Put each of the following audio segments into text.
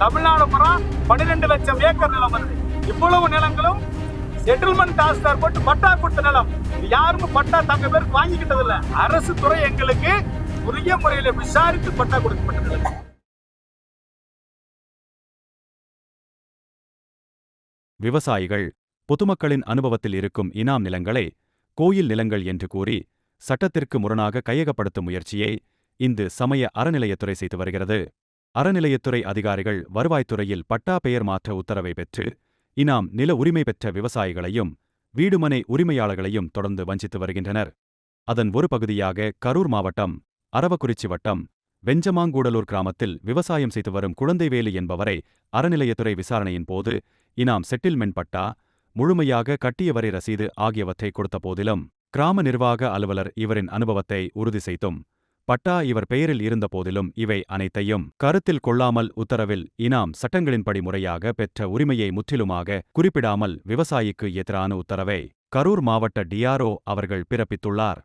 தமிழ்நாடு பூரா பன்னிரெண்டு லட்சம் ஏக்கர் நிலம் வருது இவ்வளவு நிலங்களும் செட்டில்மெண்ட் தாஸ்தார் போட்டு பட்டா கொடுத்த நிலம். யாரும் பட்டா தங்க பேருக்கு வாங்கிக்கிட்டது இல்ல. அரசு துறை எங்களுக்கு உரிய முறையில விசாரித்து பட்டா கொடுக்கப்பட்டது. விவசாயிகள் பொதுமக்களின் அனுபவத்தில் இருக்கும் இனாம் நிலங்களை கோயில் நிலங்கள் என்று கூறி சட்டத்திற்கு முரணாக கையகப்படுத்தும் முயற்சியை இந்து சமய அறநிலையத்துறை செய்து வருகிறது. அறநிலையத்துறை அதிகாரிகள் வருவாய்த்துறையில் பட்டா பெயர் மாற்ற உத்தரவை பெற்று இனாம் நில உரிமை பெற்ற விவசாயிகளையும் வீடுமனை உரிமையாளர்களையும் தொடர்ந்து வஞ்சித்து வருகின்றனர். அதன் ஒரு பகுதியாக கரூர் மாவட்டம் அரவக்குறிச்சி வட்டம் வெஞ்சமாங்கூடலூர் கிராமத்தில் விவசாயம் செய்து வரும் குழந்தைவேலு என்பவரை அறநிலையத்துறை விசாரணையின் போது இனாம் செட்டில்மெண்ட் பட்டா முழுமையாக கட்டிய வரி ரசீது ஆகியவற்றை கொடுத்த போதிலும் கிராம நிர்வாக அலுவலர் இவரின் அனுபவத்தை உறுதி செய்தும் பட்டா இவர் பெயரில் இருந்தபோதிலும் இவை அனைத்தையும் கருத்தில் கொள்ளாமல் உத்தரவில் இனாம் சட்டங்களின்படி முறையாக பெற்ற உரிமையை முற்றிலுமாக குறிப்பிடாமல் விவசாயிக்கு எதிரான உத்தரவை கரூர் மாவட்ட டிஆர்ஓ அவர்கள் பிறப்பித்துள்ளார்.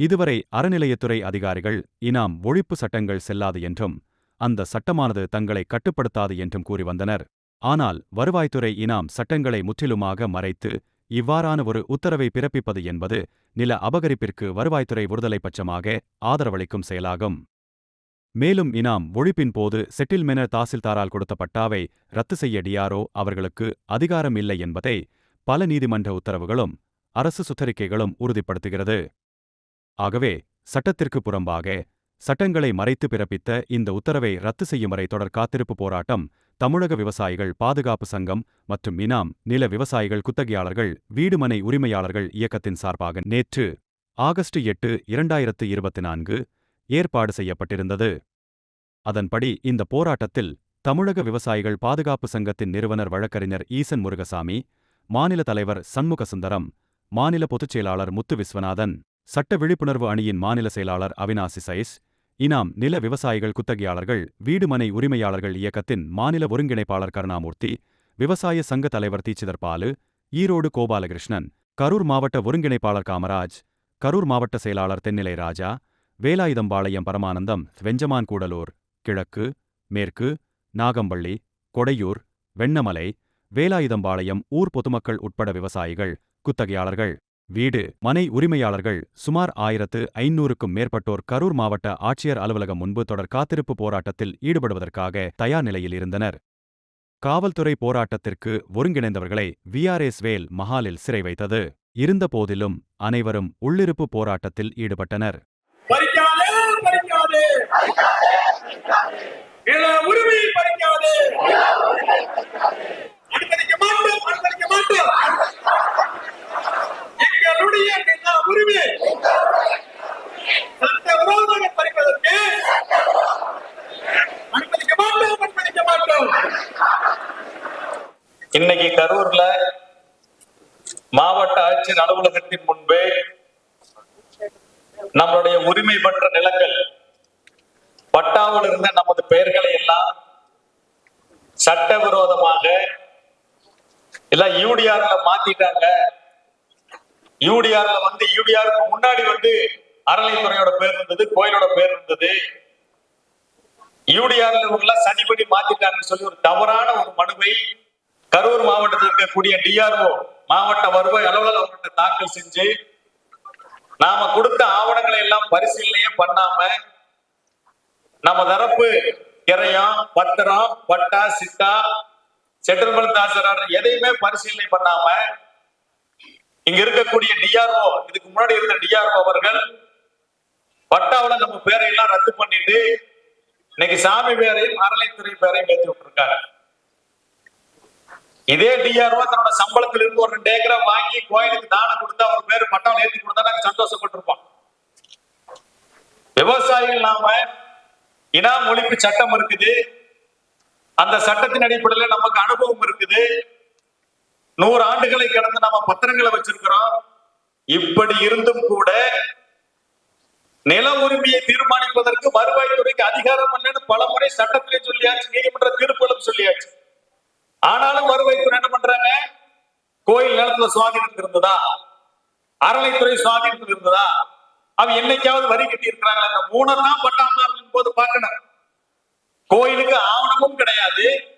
இதுவரை அறநிலையத்துறை அதிகாரிகள் இனாம் ஒழிப்பு சட்டங்கள் செல்லாது என்றும் அந்த சட்டமானது தங்களை கட்டுப்படுத்தாது என்றும் கூறி வந்தனர். ஆனால் வருவாய்த்துறை இனாம் சட்டங்களை முற்றிலுமாக மறைத்து இவ்வாறான ஒரு உத்தரவை பிறப்பிப்பது என்பது நில அபகரிப்பிற்கு வருவாய்த்துறை ஒருதலை பட்சமாக ஆதரவளிக்கும் செயலாகும். மேலும் இனாம் ஒழிப்பின் போது செட்டில்மென தாசில்தாரால் கொடுத்த பட்டாவை ரத்து செய்ய டிஆர்ஓ அவர்களுக்கு அதிகாரம் இல்லை என்பதை பல நீதிமன்ற உத்தரவுகளும் அரசு சுத்தரிக்கைகளும் உறுதிப்படுத்துகிறது. ஆகவே சட்டத்திற்கு புறம்பாக சட்டங்களை மறைத்து பிறப்பித்த இந்த உத்தரவை ரத்து செய்யும் வரை தொடர் காத்திருப்பு போராட்டம் தமிழக விவசாயிகள் பாதுகாப்பு சங்கம் மற்றும் இனாம் நில விவசாயிகள் குத்தகையாளர்கள் வீடுமனை உரிமையாளர்கள் இயக்கத்தின் சார்பாக நேற்று ஆகஸ்ட் எட்டு இரண்டாயிரத்து இருபத்தி நான்கு ஏற்பாடு செய்யப்பட்டிருந்தது. அதன்படி இந்த போராட்டத்தில் தமிழக விவசாயிகள் பாதுகாப்பு சங்கத்தின் நிறுவனர் வழக்கறிஞர் ஈசன் முருகசாமி மாநில தலைவர் சண்முகசுந்தரம் மாநில பொதுச் செயலாளர் முத்து விஸ்வநாதன் சட்ட விழிப்புணர்வு அணியின் மாநில செயலாளர் அவினாசி சைஸ் இனாம் நில விவசாயிகள் குத்தகையாளர்கள் வீடுமனை உரிமையாளர்கள் இயக்கத்தின் மாநில ஒருங்கிணைப்பாளர் கருணாமூர்த்தி விவசாய சங்க தலைவர் தீச்சிதர் பாலு ஈரோடு கோபாலகிருஷ்ணன் கரூர் மாவட்ட ஒருங்கிணைப்பாளர் காமராஜ் கரூர் மாவட்ட செயலாளர் தென்னிலை ராஜா வேலாயுதம்பாளையம் பரமானந்தம் வெஞ்சமான் கூடலூர் கிழக்கு மேற்கு நாகம்பள்ளி கொடையூர் வெண்ணமலை வேலாயுதம்பாளையம் ஊர் பொதுமக்கள் உட்பட விவசாயிகள் குத்தகையாளர்கள். வீடு. மனை உரிமையாளர்கள் சுமார் ஆயிரத்து ஐநூறுக்கும் மேற்பட்டோர் கரூர் மாவட்ட ஆட்சியர் அலுவலகம் முன்பு தொடர் காத்திருப்பு போராட்டத்தில் ஈடுபடுவதற்காக தயார் நிலையில் இருந்தனர். காவல்துறை போராட்டத்திற்கு ஒருங்கிணைந்தவர்களை விஆர்எஸ் வேல் மஹாலில் சிறை வைத்தது. இருந்தபோதிலும் அனைவரும் உள்ளிருப்பு போராட்டத்தில் ஈடுபட்டனர். உரிமையை அனுமதிக்க மாட்டோம் அனுமதிக்க மாட்டோம் எங்களுடைய நில உரிமையை சட்ட விரோதமாக பறிப்பதற்கு அனுமதிக்க மாட்டோம் அனுமதிக்க மாட்டோம். இன்னைக்கு கரூர்ல மாவட்ட ஆட்சியர் அலுவலகத்தின் முன்பே நம்மளுடைய உரிமை பெற்ற நிலங்கள் பட்டாவில் இருந்த நமது பெயர்களை எல்லாம் சட்டவிரோதமாக எல்லாம் யூடிஆர்ல மாத்திட்டாங்க. யூடிஆர்ல வந்து யூடிஆருக்கு முன்னாடி வந்து அறநிலைத்துறையோட பேர் இருந்தது கோயிலோட பேர் இருந்தது. யூடிஆர்ல உள்ள சதிப்படி மாத்திட்டாங்கன்னு சொல்லி ஒரு தவறான ஒரு மனுவை கரூர் மாவட்டத்தில் இருக்கக்கூடிய டிஆர்ஓ மாவட்ட வருவாய் அலுவலர் அவர்கிட்ட தாக்கல் செஞ்சு நாம கொடுத்த ஆவணங்களை எல்லாம் பரிசீலனையே பண்ணாம நம்ம தரப்பு கிரையம் பத்திரம் பட்டா சிட்டா செட்டில்மெண்ட் தாசர் எதையுமே பரிசீலனை பண்ணாம இங்க இருக்கக்கூடிய டிஆர்ஓ இதுக்கு முன்னாடி இருந்த டிஆர்ஓ அவர்கள் பட்டாவில நம்ம பேரையெல்லாம் ரத்து பண்ணிட்டு இன்னைக்கு சாமி பேரையும் அறநிலைத்துறை பேரையும் ஏற்றி விட்டுருக்காங்க. இதே டிஆர்ஓ தன்னோட சம்பளத்துல இருந்து ஒரு ரெண்டு ஏக்கரை வாங்கி கோயிலுக்கு தானம் கொடுத்தா அவர் பேரு பட்டாவில் ஏற்றி கொடுத்தா நாங்க சந்தோஷப்பட்டிருப்போம். விவசாயிகள் நாம இனாம் ஒழிப்பு சட்டம் இருக்குது. அந்த சட்டத்தின் அடிப்படையில் நமக்கு அனுபவம் இருக்குது. நூறு ஆண்டுகளை கடந்து நாம பத்திரங்களை வச்சிருக்கிறோம். இப்படி இருந்தும் கூட நில உரிமையை தீர்மானிப்பதற்கு வருவாய்த்துறைக்கு அதிகாரம் இல்லைன்னு பல முறை சட்டத்திலே சொல்லியாச்சு நீதிமன்ற தீர்ப்புகளும் சொல்லியாச்சு. ஆனாலும் வருவாய்த்துறை என்ன பண்றாங்க? கோயில் நிலத்துல சுவாதீனத்தில் இருந்ததா? அறநிலைத்துறை சுவாதீனம் இருந்ததா? அவ என்னைக்காவது வரி கட்டி இருக்கிறாங்களா இந்த மூணை தான் பட்டாம போது பார்க்கணும். கோயிலுக்கு ஆவணமும் கிடையாது.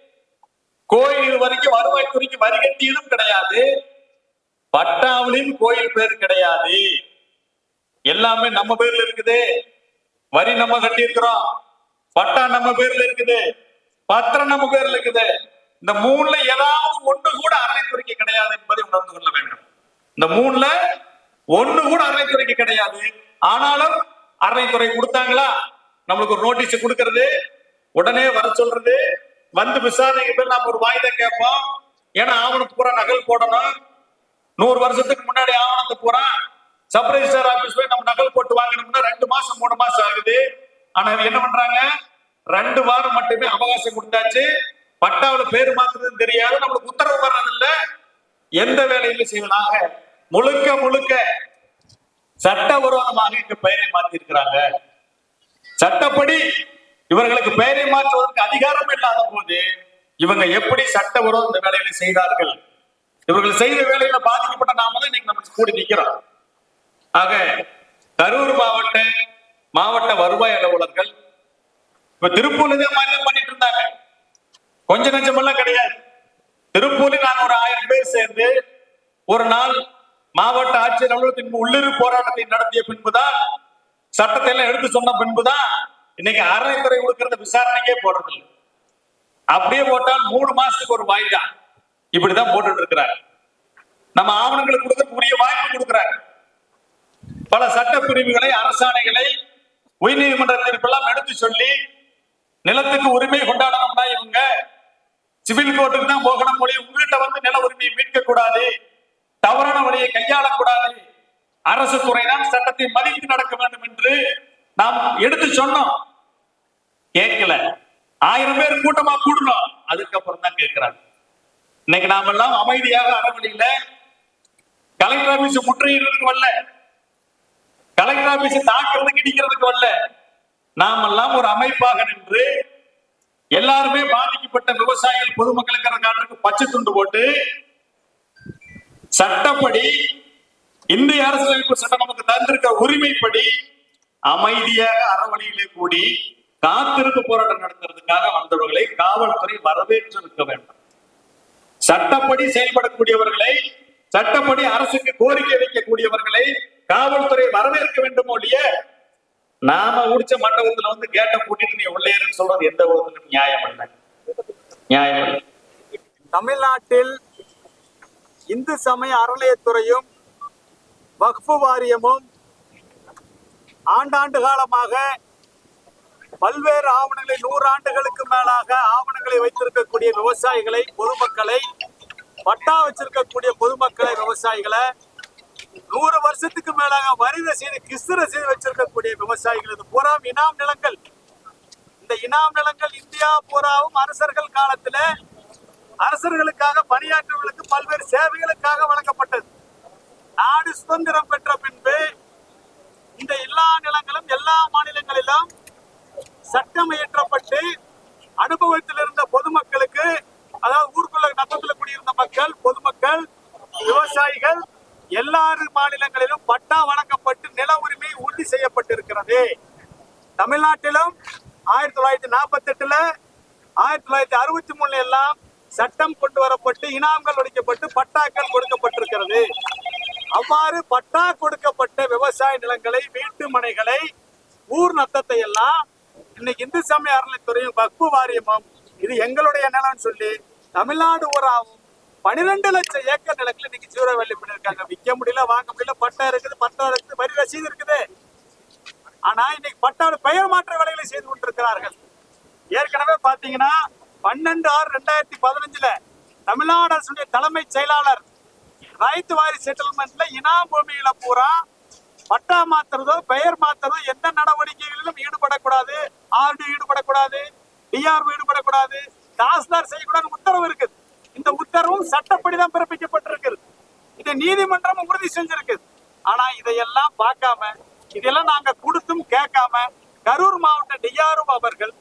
கோயில் வரைக்கும் வருவாய்த்துறைக்கு வரி கட்டியதும் கிடையாது. பட்டாவிலையும் கோயில் பேர் கிடையாது. எல்லாமே நம்ம பேர்ல இருக்குது. வரி நம்ம கட்டி இருக்கிறோம் பட்டா நம்ம பேர்ல இருக்குது. பத்திரம் நம்ம பேர்ல இருக்குது. இந்த மூணுல ஏதாவது ஒண்ணு கூட அறநிலைத்துறைக்கு கிடையாது என்பதை உணர்ந்து கொள்ள வேண்டும். இந்த மூணுல ஒண்ணு கூட அறநிலைத்துறைக்கு கிடையாது. ஆனாலும் அறநிலைத்துறை கொடுத்தாங்களா? நம்மளுக்கு ஒரு நோட்டீஸ் கொடுக்கறது. உடனே வர சொல்றது. வந்து விசாரணைக்கு பேர் நம்ம ஒரு வாய்தா கேட்போம். ஏன்னா ஆவணத்து பூரா நகல் போடணும். நூறு வருஷத்துக்கு முன்னாடி ஆவணத்தை பூரா சப் ஆபீஸ் போய் நம்ம நகல் போட்டு வாங்கணும்னா ரெண்டு மாசம் மூணு மாசம் ஆகுது. ஆனா என்ன பண்றாங்க? ரெண்டு வாரம் மட்டுமே அவகாசம் கொடுத்தாச்சு. பட்டாவில பேர் மாத்துறதுன்னு தெரியாது. நம்மளுக்கு உத்தரவு வர்றது இல்ல எந்த வேலையிலும் செய்வனாக முழுக்க முழுக்க சட்டவிரோதமாக இந்த பெயரை மாத்தி இருக்கிறாங்க சட்டப்படி இவர்களுக்கு பெயரை மாற்றுவதற்கு அதிகாரம் இல்லாத போது இவங்க எப்படி சட்டவிரோத இந்த வேலைகளை செய்தார்கள்? இவர்கள் செய்த வேலையில பாதிக்கப்பட்ட நாம தான் இன்னைக்கு நம்ம கூடி நிக்கிறோம். ஆக கரூர் மாவட்ட மாவட்ட வருவாய் அலுவலர்கள் இப்ப திருப்பூர்ல இதே மாதிரி தான் பண்ணிட்டு இருந்தாங்க. கொஞ்ச நஞ்சமெல்லாம் கிடையாது. திருப்பூர்ல நான் ஒரு ஆயிரம் பேர் சேர்ந்து ஒரு நாள் மாவட்ட ஆட்சியர் அலுவலகத்தின் உள்ளிரு போராட்டத்தை நடத்திய பின்புதான் சட்டத்தை எல்லாம் எடுத்து சொன்ன பின்புதான் இன்னைக்கு அறநிலைத்துறை கொடுக்கறத விசாரணைக்கே போடுறது இல்லை அப்படியே போட்டால் மூணு மாசத்துக்கு ஒரு வாய்தா. இப்படிதான் போட்டுட்டு இருக்கிறாரு. நம்ம ஆவணங்களுக்கு கொடுக்க உரிய வாய்ப்பு கொடுக்கிறாரு. பல சட்ட பிரிவுகளை அரசாணைகளை உயர்நீதிமன்ற தீர்ப்பெல்லாம் எடுத்து சொல்லி நிலத்துக்கு உரிமை கொண்டாடணும்னா இவங்க சிவில் கோர்ட்டுக்கு தான் போகணும் மொழி உங்ககிட்ட வந்து நில உரிமையை மீட்க கூடாது தவறான வழியை கையாளக்கூடாது. அரசு துறைதான் சட்டத்தை மதித்து நடக்க வேண்டும் என்று நாம் எடுத்து சொன்னோம். கேட்கல. ஆயிரம் பேர் கூட்டமா கூடணும் அதுக்கப்புறம் தான் கேட்கிறாங்க. இன்னைக்கு நாம எல்லாம் அமைதியாக அறவழியில கலெக்டர் ஆபீஸ் முற்றுகிறதுக்கு வரல. கலெக்டர் ஆபீஸ் தாக்குறதுக்கு இடிக்கிறதுக்கு வரல. நாமெல்லாம் ஒரு அமைப்பாக நின்று எல்லாருமே பாதிக்கப்பட்ட விவசாயிகள் பொதுமக்களுக்கு காட்டுக்கு பச்சை துண்டு போட்டு சட்டப்படி இந்திய அரசியலமைப்பு சட்டம் நமக்கு தந்திருக்க உரிமைப்படி அமைதியாக அறவழியிலே கூடி காத்திருப்பு போராட்டம் நடத்துறதுக்காக வந்தவர்களை காவல்துறை வரவேற்றிருக்க வேண்டும். சட்டப்படி செயல்படக்கூடியவர்களை சட்டப்படி அரசுக்கு கோரிக்கை வைக்கக்கூடியவர்களை காவல்துறை வரவேற்க வேண்டும் ஒழிய நாம உடிச்ச மண்டபத்துல வந்து கேட்ட கூட்டிட்டு நீ உள்ளேருன்னு சொல்றது எந்த விதத்திலும் நியாயம் இல்லை நியாயம் தமிழ்நாட்டில் இந்து சமய அறநிலையத்துறையும் வக்ஃபு வாரியமும் ஆண்டாண்டு காலமாக பல்வேறு ஆவணங்களை நூறு ஆண்டுகளுக்கு மேலாக ஆவணங்களை வைத்திருக்கக்கூடிய விவசாயிகளை பொதுமக்களை பட்டா வச்சிருக்கக்கூடிய பொதுமக்களை விவசாயிகளை நூறு வருஷத்துக்கு மேலாக வரி ரசீது கிஸ்து ரசீது வச்சிருக்கக்கூடிய விவசாயிகள் இது பூரா இனாம் நிலங்கள். இந்த இனாம் நிலங்கள் இந்தியா பூராவும் அரசர்கள் காலத்துல அரசர்களுக்காக பணியாற்றவர்களுக்கு பல்வேறு சேவைகளுக்காக வழங்கப்பட்டது. நாடு சுதந்திரம் பெற்ற பின்பு இந்த எல்லா நிலங்களும் எல்லா மாநிலங்களிலும் சட்டம் இயற்றப்பட்டு அனுபவத்தில் இருந்த பொதுமக்களுக்கு அதாவது ஊருக்குள்ள நத்தத்துல குடியிருந்த மக்கள் பொதுமக்கள் விவசாயிகள் எல்லாரு மாநிலங்களிலும் பட்டா வழங்கப்பட்டு நில உரிமை உறுதி செய்யப்பட்டிருக்கிறது. தமிழ்நாட்டிலும் ஆயிரத்தி தொள்ளாயிரத்தி நாற்பத்தி எட்டுல ஆயிரத்தி தொள்ளாயிரத்தி அறுபத்தி மூணுல எல்லாம் சட்டம் கொண்டு வரப்பட்டு இனாம்கள் ஒழிக்கப்பட்டு பட்டாக்கள் கொடுக்கப்பட்டிருக்கிறது. அவ்வாறு பட்டா கொடுக்கப்பட்ட விவசாய நிலங்களை வீட்டு மனைகளை ஊர் நத்தத்தை எல்லாம் இன்னைக்கு இந்து சமய அறநிலைத்துறையும் வக்பு வாரியமும் இது எங்களுடைய நிலம்னு சொல்லி தமிழ்நாடு ஊராவும் பனிரெண்டு லட்சம் ஏக்கர் நிலங்களை இன்னைக்கு சூறாவளி பண்ணிருக்காங்க விற்க முடியல வாங்க முடியல பட்டா இருக்குது பட்டா இருக்குது வரி ரசீது இருக்குது. ஆனா இன்னைக்கு பட்டாடு பெயர் மாற்ற வேலைகளை செய்து கொண்டிருக்கிறார்கள். ஏற்கனவே பாத்தீங்கன்னா பன்னெண்டு ஆறு ரெண்டாயிரத்தி பதினஞ்சுல தமிழ்நாடு அரசுடைய தலைமைச் செயலாளர் ரைத்து வாரி செட்டில்மெண்ட்ல இனாம் பூமியில பூரா பட்டா மாத்துறதோ பெயர் மாத்துறதோ எந்த நடவடிக்கைகளிலும் ஈடுபடக்கூடாது ஆர்டி ஈடுபடக்கூடாது டிஆர்ஓ ஈடுபடக்கூடாது தாசில்தார் செய்யக்கூடாது உத்தரவு இருக்குது இந்த உத்தரவும் சட்டப்படிதான் பிறப்பிக்கப்பட்டிருக்கிறது இதை நீதிமன்றம் உறுதி செஞ்சிருக்கு ஆனா இதையெல்லாம் பார்க்காம இதெல்லாம் நாங்க கொடுத்தும் கேட்காம கரூர் மாவட்ட டிஆர்ஓ அவர்கள்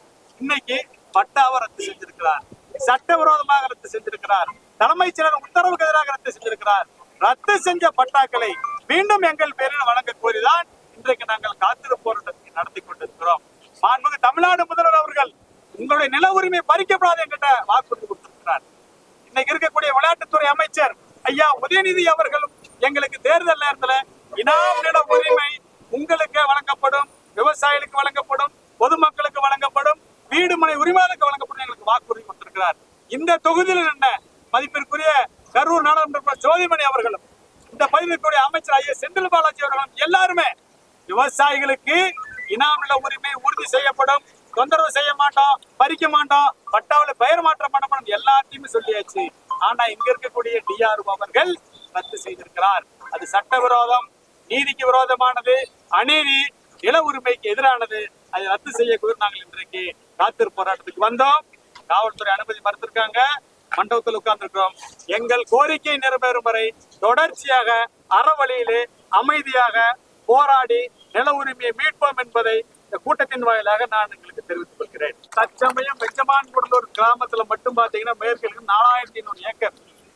இன்னைக்கு பட்டாவை ரத்து செஞ்சிருக்கிறார் சட்டவிரோதமாக ரத்து செஞ்சிருக்கிறார் தலைமைச் செயலர் உத்தரவுக்கு எதிராக ரத்து செஞ்சிருக்கிறார். ரத்து செஞ்ச பட்டாக்களை மீண்டும் எங்கள் பேரில் வழங்க கோரிதான் இன்றைக்கு நாங்கள் காத்திருப்பு போராட்டத்தை நடத்தி கொண்டிருக்கிறோம். மாண்புமிகு தமிழ்நாடு முதல்வர் அவர்கள் உங்களுடைய நில உரிமை பறிக்கப்படாது என்கிட்ட வாக்குறுதி கொடுத்திருக்கிறார். இன்னைக்கு இருக்கக்கூடிய விளையாட்டுத்துறை அமைச்சர் ஐயா உதயநிதி அவர்களும் எங்களுக்கு தேர்தல் நேரத்துல இனாம் நில உரிமை உங்களுக்கு வழங்கப்படும் விவசாயிகளுக்கு வழங்கப்படும் பொதுமக்களுக்கு வழங்கப்படும் வீடு மனை உரிமையாளருக்கு வழங்கப்படும் எங்களுக்கு வாக்குறுதி கொடுத்திருக்கிறார். இந்த தொகுதியில் என்ன மதிப்பிற்குரிய கரூர் நாடாளுமன்ற ஜோதிமணி அவர்களும் இந்த பகுதிக்குரிய அமைச்சர் ஐயா செந்தில் பாலாஜி அவர்களும் எல்லாருமே விவசாயிகளுக்கு இனாமில உரிமை உறுதி செய்யப்படும் தொந்தரவு செய்ய மாட்டோம் பறிக்க மாட்டோம் பட்டாவில் பெயர் மாற்றம் பண்ணப்படும் எல்லாத்தையுமே சொல்லியாச்சு. ஆனா இங்க இருக்கக்கூடிய டிஆர்ஓ அவர்கள் ரத்து செய்திருக்கிறார். அது சட்டவிரோதம் நீதிக்கு விரோதமானது அநீதி நில உரிமைக்கு எதிரானது அதை ரத்து செய்ய நாங்கள் இன்றைக்கு காத்திரு போராட்டத்துக்கு வந்தோம். காவல்துறை அனுமதி மறுத்திருக்காங்க. மண்டபத்தில் உட்கார்ந்துருக்கிறோம். எங்கள் கோரிக்கை நிறைவேறும் வரை தொடர்ச்சியாக அறவழியிலே அமைதியாக போராடி நில உரிமையை மீட்போம் என்பதை இந்த கூட்டத்தின் வாயிலாக நான் உங்களுக்கு தெரிவித்துக் கொள்கிறேன். தற்சமயம் வெச்சமான் குடலூர் கிராமத்துல மட்டும் பாத்தீங்கன்னா மேற்கிற்கு நாலாயிரத்தி ஐநூறு ஏக்கர்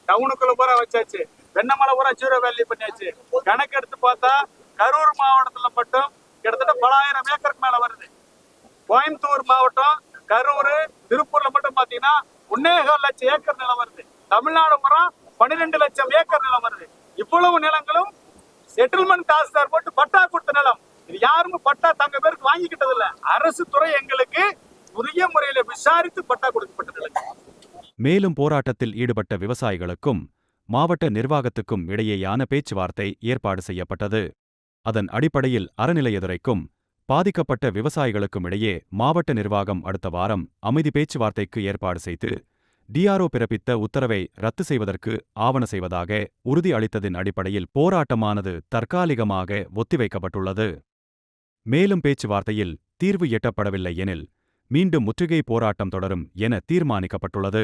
டவுனுக்குள்ள பூரா வச்சாச்சு. வெண்ணமலை பூரா ஜீரோ வேல்யூ பண்ணியாச்சு. கணக்கு எடுத்து பார்த்தா கரூர் மாவட்டத்துல மட்டும் கிட்டத்தட்ட பலாயிரம் ஏக்கருக்கு மேல வருது. கோயம்புத்தூர் மாவட்டம் கரூர் திருப்பூர்ல மட்டும் பாத்தீங்கன்னா ஒன்னேகால் லட்சம் ஏக்கர் நிலம் வருது. தமிழ்நாடு பூரா பன்னிரெண்டு லட்சம் ஏக்கர் நிலம் வருது. இவ்வளவு நிலங்களும் செட்டில்மெண்ட் தாசில்தார் போட்டு பட்டா கொடுத்த நிலம். இது யாருமே பட்டா தங்க பேருக்கு வாங்கிக்கிட்டது இல்ல. அரசு துறை எங்களுக்கு உரிய முறையில விசாரித்து பட்டா கொடுக்கப்பட்டது மேலும் போராட்டத்தில் ஈடுபட்ட விவசாயிகளுக்கும் மாவட்ட நிர்வாகத்துக்கும் இடையேயான பேச்சுவார்த்தை ஏற்பாடு செய்யப்பட்டது. அதன் அடிப்படையில் அறநிலையதுறைக்கும் பாதிக்கப்பட்ட விவசாயிகளுக்கும் இடையே மாவட்ட நிர்வாகம் அடுத்த வாரம் அமைதி பேச்சுவார்த்தைக்கு ஏற்பாடு செய்து டிஆர்ஓ பிறப்பித்த உத்தரவை ரத்து செய்வதற்கு ஆவண செய்வதாக உறுதி அளித்ததின் அடிப்படையில் போராட்டமானது தற்காலிகமாக ஒத்திவைக்கப்பட்டுள்ளது. மேலும் பேச்சுவார்த்தையில் தீர்வு எட்டப்படவில்லை எனில் மீண்டும் முற்றுகை போராட்டம் தொடரும் என தீர்மானிக்கப்பட்டுள்ளது.